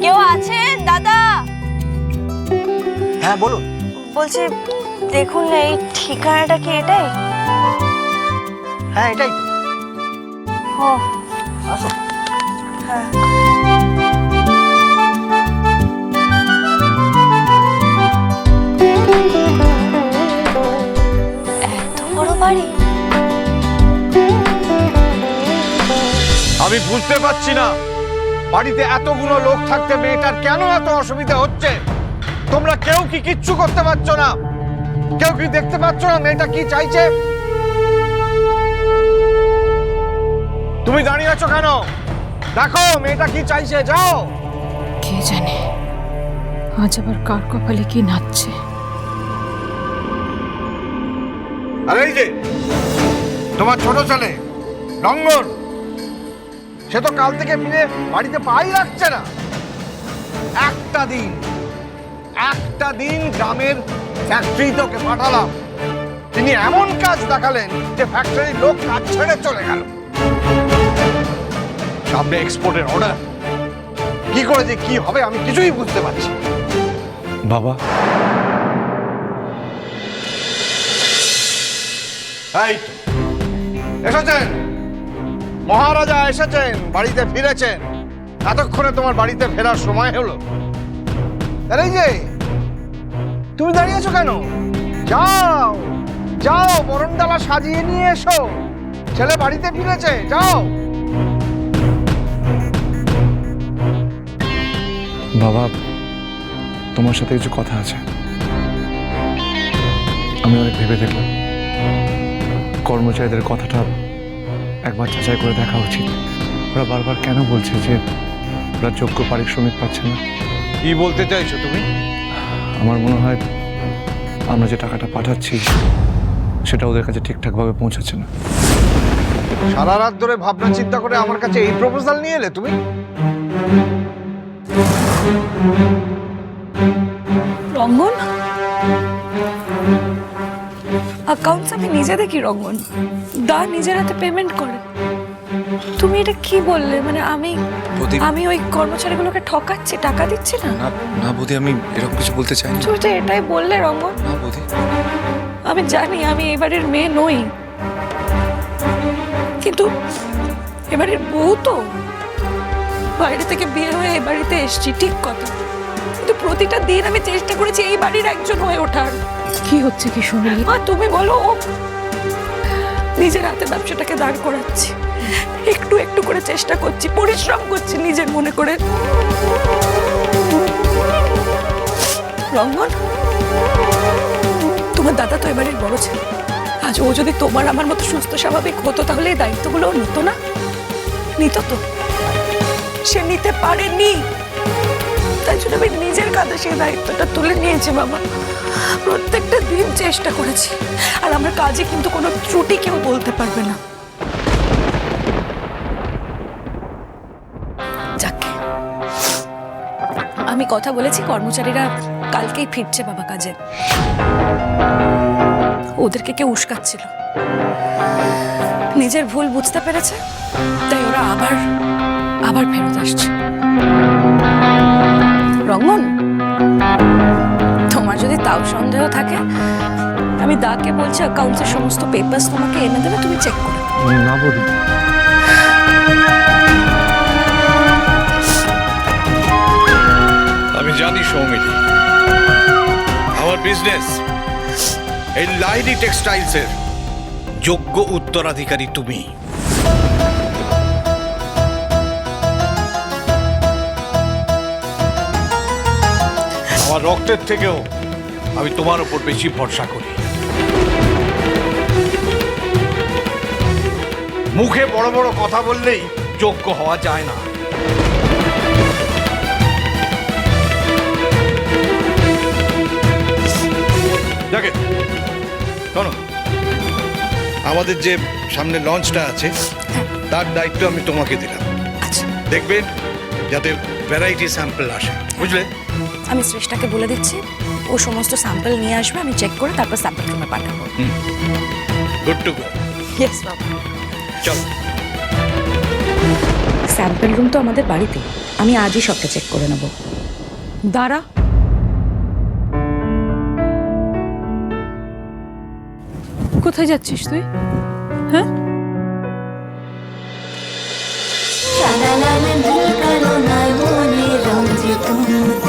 কেউ আছেন দাদা? হ্যাঁ বলুন। বলছি দেখুন এই ঠিকানাটা কি এটাই? হ্যাঁ এটাই ও আসো হ্যাঁ। এত বড় বাড়ি? আমি বুঝতে পারছি না। বাড়িতে এতগুলো লোক থাকতে মেয়েটার কেন এত অসুবিধা হচ্ছে? তোমরা কেউ কি কিচ্ছু করতে পারছ না? কেউ কি দেখতে পাচ্ছ না মেয়েটা কি চাইছে? তুমি দাঁড়িয়ে আছো কেন? দেখো মেয়েটা কি চাইছে যাও। কে জানে? আজ আবার কার কপালে কি নাচছে? আর এই যে তোমার ছোট ছেলে রঙ্গন সে তো কাল থেকে ফিরে বাড়িতে পাই রাখছে না। একটা দিন একটা দিন গ্রামের ফ্যাক্টরি ওকে পাঠালাম। তিনি এমন কাজ দেখালেন যে ফ্যাক্টরির লোক কাজ ছেড়ে চলে গেল। সামনে এক্সপোর্টের অর্ডার কি করে যে কি হবে আমি কিছুই বুঝতে পারছি বাবা। এই এসেছেন? মহারাজা এসেছেন, বাড়িতে ফিরেছেন। এতক্ষণে তোমার বাড়িতে ফেরার সময় হলো। এই যে তুমি দাঁড়িয়েছো কেন? যাও যাও, বরণডালা সাজিয়ে নিয়ে এসো। ছেলে বাড়িতে ফিরেছে, যাও। বাবা, তোমার সাথে কিছু কথা আছে। আমি অনেক ভেবে দেখলাম। কর্মচারীদের কথাটা একবার যাচাই করে দেখা উচিত। ওরা বারবার কেন বলছে যে ওরা যোগ্য পারিশ্রমিক পাচ্ছে না? কি বলতে চাইছো তুমি? আমার মনে হয় আমরা যে টাকাটা পাঠাচ্ছি সেটা ওদের কাছে ঠিকঠাকভাবে পৌঁছাচ্ছে না। সারা রাত ধরে ভাবনা চিন্তা করে আমার কাছে এই প্রপোজাল নিয়ে এলে তুমি? রঙ্গন? অ্যাকাউন্টস আমি নিজে দেখি রঙ্গন। দা নিজের হাতে পেমেন্ট করে। তুমি এটা কি বললে? মানে আমি আমি ওই কর্মচারীগুলোকে ঠকাচ্ছি টাকা দিচ্ছি না? না না বৌদি আমি এরকম কিছু বলতে চাইনি। তুমি তো এটাই বললে রঙ্গন। না বৌদি আমি জানি আমি এবারের মেয়ে নই। কিন্তু এবারের বউ তো। বাইরে থেকে বিয়ে হয়ে এ বাড়িতে এসছি ঠিক কথা। কিন্তু প্রতিটা দিন আমি চেষ্টা করেছি এই বাড়ির একজন হয়ে ওঠার। কি হচ্ছে কি শুনলি মা, তুমি বলো নিজের হাতে ব্যবসাটাকে দাঁড় করাচ্ছি। একটু একটু করে চেষ্টা করছি, পরিশ্রম করছি নিজের মনে করে। রঙ্গন, তোমার দাদা তো এবারের বড় ছেলে। আজ ও যদি তোমার আমার মতো সুস্থ, স্বাভাবিক হতো, তাহলে এই দায়িত্বগুলো নিত না? নিত তো। সে নিতে পারেনি। তাই জন্য আমি নিজের কাঁধে সেই দায়িত্বটা তুলে নিয়েছি বাবা প্রত্যেকটা দিন চেষ্টা করেছি। আর আমার কাজে কিন্তু কোনো ত্রুটি কেউ বলতে পারবে না। যাকে। আমি কথা বলেছি, কর্মচারীরা কালকেই ফিরছে বাবা কাজে। ওদেরকে কেউ উস্কাচ্ছিল। নিজের ভুল বুঝতে পেরেছে, তাই ওরা আবার আবার ফেরত আসছে। রঙ্গন? তাও সন্দেহ থাকে। আমি দাকে বলছি অ্যাকাউন্টসের সমস্ত পেপার্স তোমাকে এনে দেবে তুমি চেক করো না বলি। আমি জানি সৌমিলি আমার বিজনেস এই লাইনি টেক্সটাইলসের যোগ্য উত্তরাধিকারী তুমি। আমার রক্তের থেকেও আমি তোমার উপর বেশি ভরসা করি। মুখে বড় বড় কথা বললেই যোগ্য হওয়া যায় না। দেখে শোনো আমাদের যে সামনে লঞ্চটা আছে তার দায়িত্ব আমি তোমাকে দিলাম। আচ্ছা। দেখবেন যাতে ভ্যারাইটি স্যাম্পল আসে। বুঝলে? আমি শ্রেষ্ঠাকে বলে দিচ্ছি ও সমস্ত স্যাম্পল নিয়ে আসবে আমি চেক করে তারপর স্যাম্পল তোমায় পাঠাবো। গুড টু গো ইয়েস বাবা। চল। স্যাম্পল রুম তো আমাদের বাড়িতে। আমি আজই সবটা চেক করে নেব। দাঁড়া। কোথায় যাচ্ছিস তুই? হ্যাঁ?